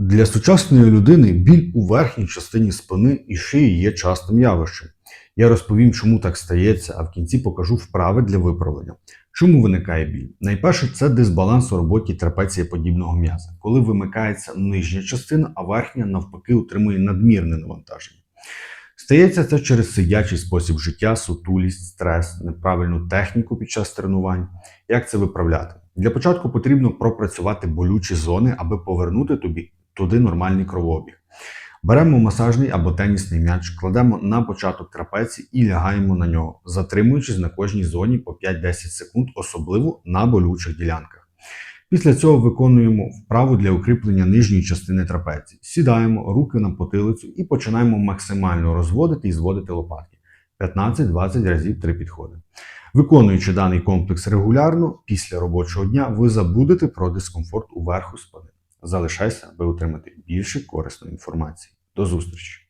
Для сучасної людини біль у верхній частині спини і шиї є частим явищем. Я розповім, чому так стається, а в кінці покажу вправи для виправлення. Чому виникає біль? Найперше, це дисбаланс у роботі трапецієподібного м'яза, коли вимикається нижня частина, а верхня навпаки утримує надмірне навантаження. Стається це через сидячий спосіб життя, сутулість, стрес, неправильну техніку під час тренувань. Як це виправляти? Для початку потрібно пропрацювати болючі зони, аби повернути тобі туди нормальний кровообіг. Беремо масажний або тенісний м'яч, кладемо на початок трапеції і лягаємо на нього, затримуючись на кожній зоні по 5-10 секунд, особливо на болючих ділянках. Після цього виконуємо вправу для укріплення нижньої частини трапеції. Сідаємо руки на потилицю і починаємо максимально розводити і зводити лопатки 15-20 разів 3 підходи. Виконуючи даний комплекс регулярно, після робочого дня ви забудете про дискомфорт у верху спини. Залишайся, аби отримати більше корисної інформації. До зустрічі!